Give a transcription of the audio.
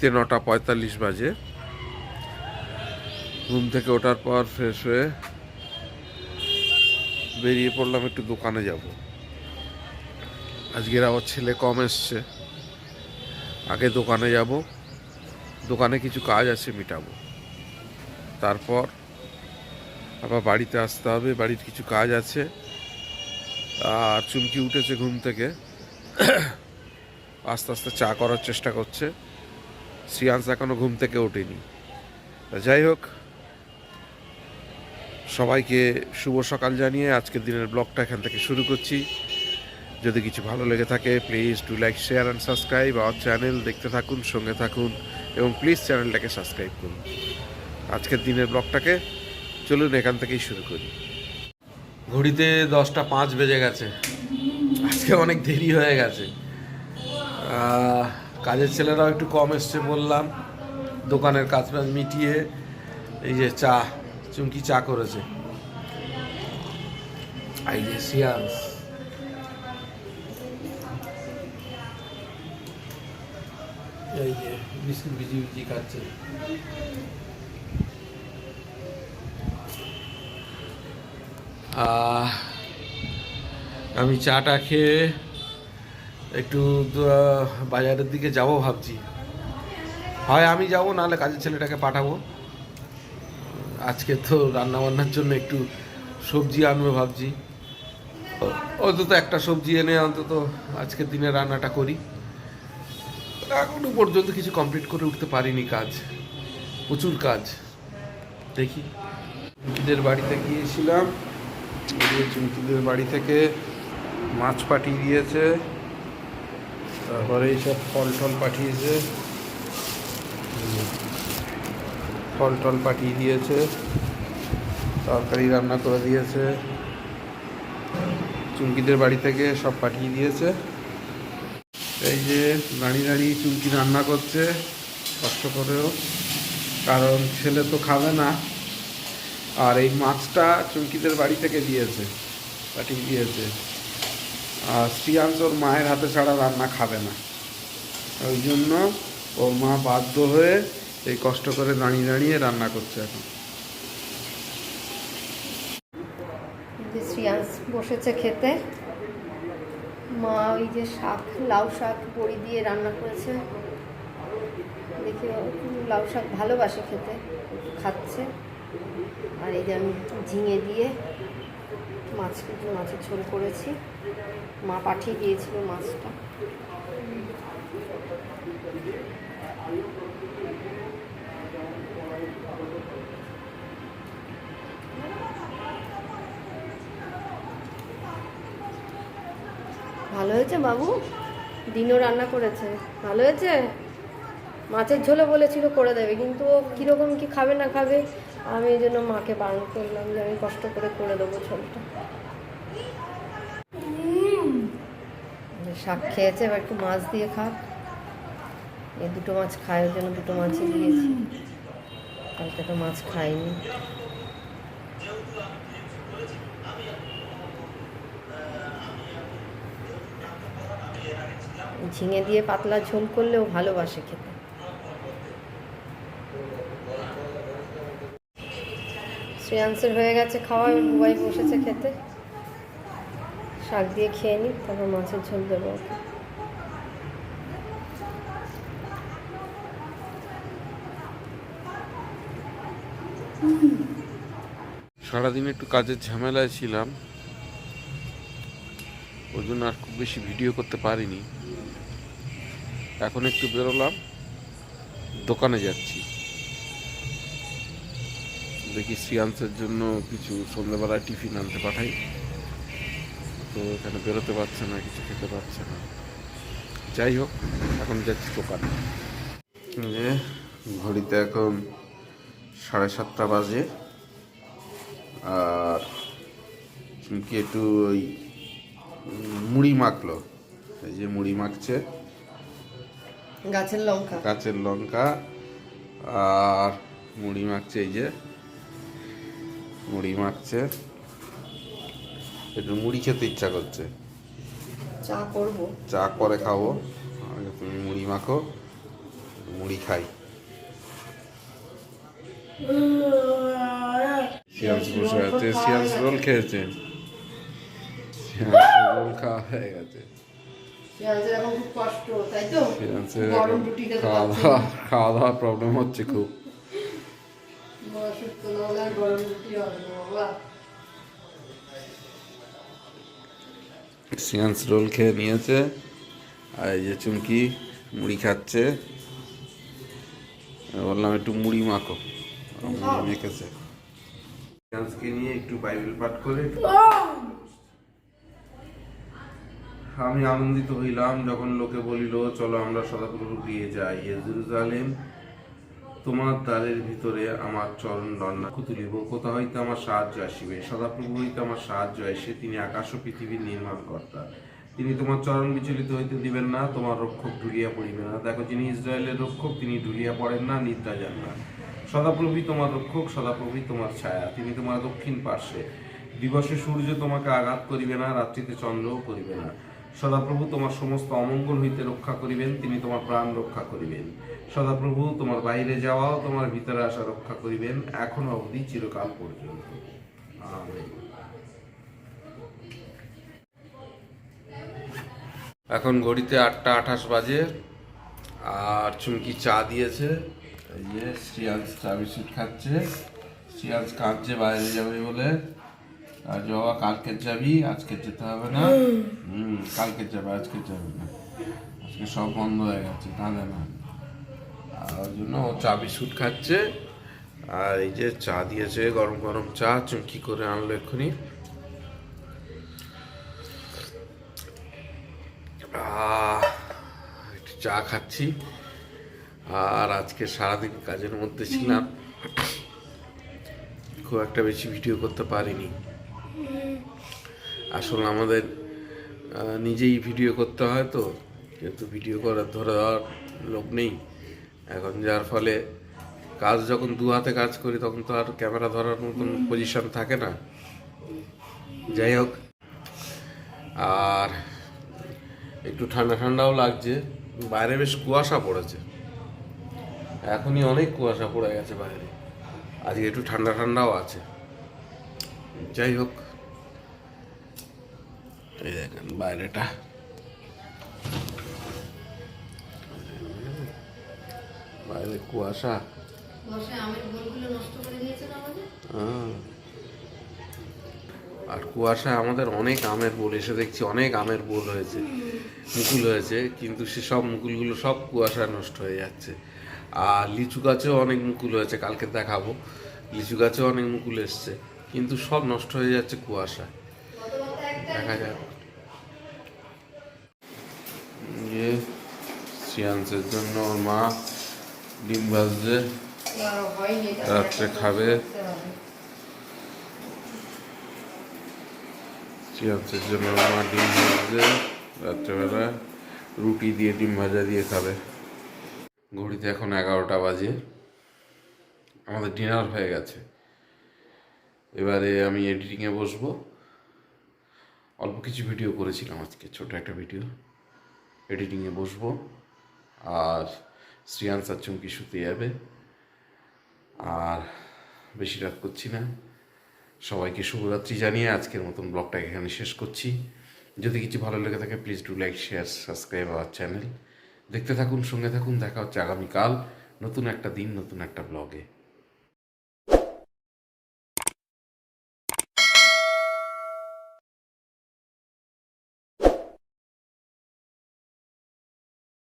তে নটা পঁয়তাল্লিশ বাজে। ঘুম থেকে ওঠার পর ফ্রেশ হয়ে বেরিয়ে পড়লাম একটু দোকানে যাব। আজকের আবার ছেলে কম এসছে। আগে দোকানে যাব, দোকানে কিছু কাজ আছে মিটাবো। তারপর আবার বাড়িতে আসতে হবে, বাড়ির কিছু কাজ আছে। আর চুমকি উঠেছে ঘুম থেকে। আস্তে আস্তে চা করার চেষ্টা করছে। শ্রিয়াংশ এখনও ঘুম থেকে ওঠেনি। যাই হোক, সবাইকে শুভ সকাল জানিয়ে আজকের দিনের ব্লগটা এখান থেকে শুরু করছি। যদি কিছু ভালো লেগে থাকে please do like share and subscribe our channel দেখতে থাকুন, সঙ্গে থাকুন এবং প্লিজ চ্যানেলটাকে সাবস্ক্রাইব করুন। আজকের দিনের ব্লগটাকে চলুন এখান থেকেই শুরু করি। ঘড়িতে দশটা পাঁচ বেজে গেছে। আজকে অনেক দেরি হয়ে গেছে। কাজের ছেলেরাও একটু কম এসছে বললাম। দোকানের কাজ বাজ মিটিয়ে এই যে চা, চুমকি চা করেছে। এই যে সিয়ান্স। এই যে ভিজি ভিজি খাচ্ছে। আমি চাটা খেয়ে একটু বাজারের দিকে যাব ভাবছি। হয় আমি যাব, নাহলে কাজের ছেলেটাকে পাঠাবো। আজকে তো রান্না বান্নার জন্য একটু সবজি আনবে ভাবছি। অন্তত একটা সবজি এনে অন্তত আজকের দিনে রান্নাটা করি। এখনও পর্যন্ত কিছু কমপ্লিট করে উঠতে পারিনি কাজ। প্রচুর কাজ। দেখি চুমকিদের বাড়িতে গিয়েছিলাম। চুমকিদের বাড়ি থেকে মাছ পাঠিয়ে দিয়েছে। তারপরে এইসব ফল টল পাঠিয়েছে। ফল টল পাঠিয়ে দিয়েছে। তরকারি রান্না করে দিয়েছে। চুমকিদের বাড়ি থেকে সব পাঠিয়ে দিয়েছে। এই যে দাঁড়িয়ে দাঁড়িয়ে চুমকি রান্না করছে, কষ্ট করেও। কারণ ছেলে তো খাবে না। আর এই মাছটা চুমকিদের বাড়ি থেকে দিয়েছে, পাঠিয়ে দিয়েছে। শ্রিয়াংশ ওর মায়ের হাতে ছাড়া রান্না খাবে না। ওই জন্য ওর মা বাধ্য হয়ে এই কষ্ট করে দাঁড়িয়ে দাঁড়িয়ে রান্না করছে এখন। শ্রিয়াংশ বসেছে খেতে, মা ওই যে শাক, লাউ শাক, বড়ি দিয়ে রান্না করেছে। দেখি লাউ শাক ভালোবাসে খেতে, খাচ্ছে। আর এই যে আমি ঝিঙে দিয়ে মাছ, মাছের ঝোল করেছি। মা পাঠিয়ে দিয়েছিল মাছটা। ভালো হয়েছে বাবু? দিনও রান্না করেছে। ভালো হয়েছে? মাছের ঝোলে বলেছিল করে দেবে, কিন্তু ও কীরকম কি খাবে না খাবে, আমি এই জন্য মাকে বারণ করলাম যে আমি কষ্ট করে করে দেবো ঝোলটা। শাক খেয়েছে, এবার একটু মাছ দিয়ে খাক। এই দুটো মাছ খায় ওর জন্য দুটো মাছই দিয়েছি। কালকে তো মাছ খাইনি। ঝিঙে দিয়ে পাতলা ঝোল করলেও ভালোবাসে খেতে। শ্রেয়াংসের হয়ে গেছে খাওয়া বুবাই বসেছে খেতে। শাক দিয়ে খেয়ে নিই, তারপর মাছের ঝোল দেবো। সারাদিন একটু কাজের ঝামেলায় ছিলাম। ওই জন্য আর খুব বেশি ভিডিও করতে পারিনি। এখন একটু বেরোলাম, দোকানে যাচ্ছি। দেখি শ্রিয়াংসের জন্য কিছু সন্ধ্যেবেলায় টিফিন আনতে পাঠাই। তো এখানে বেরোতে পারছে না কিছু খেতে পারছে না। যাই হোক এখন যাচ্ছি দোকানে। যে ঘড়িতে এখন সাড়ে সাতটা বাজে আর কি একটু ওই মুড়ি মাখলো। এই যে মুড়ি মাখছে। গাছের লঙ্কা। গাছের লঙ্কা আর মুড়ি মাখছে এই যে মুড়ি মাখছে। একটু মুড়ি খেতে ইচ্ছা করছে। চা করব। চা পরে খাব। আগে তুমি মুড়ি মাখো মুড়ি খাই। সিয়ান্স বসে আছে সিয়ান্স রোল খেয়েছে। রোল খাওয়া হয়ে গেছে। খাওয়া দাওয়া খাওয়া দাওয়ার প্রবলেম হচ্ছে খুব। গরম রুটি হবে না বাবা। সিয়ান্স রোল খেয়ে নিয়েছে। আর এই যে চুমকি মুড়ি খাচ্ছে। বললাম একটু মুড়ি মাখো। মুড়ি মেখেছে। সিয়ান্সকে নিয়ে একটু বাইবেল পাঠ করে। আমি আনন্দিত হইলাম যখন লোকে বলিল চলো আমরা সদাপ্রভু গিয়ে যাই। জেরুজালেম তোমার দ্বারের ভিতরে আমার চরণ দণ্ডা তুলিব কোথা হইতে আমার সাহায্য আসিবে? সদাপ্রভু হইতে আমার সাহায্য আসে, তিনি আকাশ ও পৃথিবীর নির্মাণ কর্তা তিনি তোমার চরণ বিচলিত হইতে দিবেন না, তোমার রক্ষক ঢুলিয়া পড়িবে না। দেখো, যিনি ইসরায়েলের রক্ষক, তিনি ঢুলিয়া পড়েন না, নিদ্রা যান না। সদাপ্রভুই তোমার রক্ষক, সদাপ্রভুই তোমার ছায়া। তিনি তোমার দক্ষিণ পার্শ্বে। দিবসে সূর্য তোমাকে আঘাত করিবে না, রাত্রিতে চন্দ্রও করিবে না। সদাপ্রভু তোমার সমস্ত অমঙ্গল হইতে রক্ষা করিবেন, তিনি তোমার প্রাণ রক্ষা করিবেন। সদাপ্রভু তোমার বাইরে যাওয়াও তোমার ভিতরে আসা রক্ষা করিবেন এখন অবধি চিরকাল পর্যন্ত। এখন ঘড়িতে আটটা আঠাশ বাজে আর চুমকি চা দিয়েছে। এই যে শ্রিয়াংশ চা বিস্কুট খাচ্ছে। শ্রিয়াংশ কাঁদছে বাইরে যাবে বলে। আর জবা কালকে যাবি আজকে যেতে হবে না। হুম। কালকে যাবে আজকে যাবে না। আজকে সব বন্ধ হয়ে গেছে কাঁদে না ওই জন্য চা বিস্কুট খাচ্ছে। আর এই যে চা দিয়েছে, গরম গরম চা চুমকি করে আনলো এক্ষুনি? একটু চা খাচ্ছি। আর আজকে সারাদিন কাজের মধ্যে ছিলাম। খুব একটা বেশি ভিডিও করতে পারিনি। আসলে আমাদের নিজেই ভিডিও করতে হয় তো, যেহেতু ভিডিও করার ধরে দেওয়ার লোক নেই। এখন যার ফলে কাজ যখন দু হাতে কাজ করি, তখন তো আর ক্যামেরা ধরার মতন পজিশন থাকে না। যাই হোক, আর একটু ঠান্ডা ঠান্ডাও লাগছে। বাইরে বেশ কুয়াশা পড়েছে। এখনই অনেক কুয়াশা পড়ে গেছে বাইরে। আজকে একটু ঠান্ডা ঠান্ডাও আছে। যাই হোক, এই দেখেন বাইরেটা। আমাদের? হ্যাঁ। আর কুয়াশা আমাদের অনেক আমের বোল এসে দেখছি অনেক আমের বোল হয়েছে মুকুল হয়েছে কিন্তু সে সব মুকুলগুলো সব কুয়াশা নষ্ট হয়ে যাচ্ছে। আর লিচু গাছেও অনেক মুকুল হয়েছে কালকে দেখাবো। লিচু গাছেও অনেক মুকুল এসছে কিন্তু সব নষ্ট হয়ে যাচ্ছে কুয়াশা দেখা যাক। ইয়ে সিয়ান্সের জন্য ওর মা ডিম এটা রাত্রে খাবে। চিয়ান্সের জন্য মা ডিম ভাজছে। রাত্রেবেলা রুটি দিয়ে, ডিম ভাজা দিয়ে খাবে। ঘড়িতে এখন এগারোটা বাজে। আমাদের ডিনার হয়ে গেছে। এবারে আমি এডিটিংয়ে বসবো। অল্প কিছু ভিডিও করেছিলাম আজকে, ছোট একটা ভিডিও। এডিটিংয়ে বসবো। আর শ্রিয়াংস আর চুমকি শুতে যাবে। আর বেশি রাত করছি না। সবাইকে শুভরাত্রি জানিয়ে আজকের মতন ব্লগটা এখানে শেষ করছি। যদি কিছু ভালো লেগে থাকে please do like share subscribe our channel দেখতে থাকুন, সঙ্গে থাকুন। দেখা হচ্ছে আগামীকাল নতুন একটা দিন, নতুন একটা ব্লগে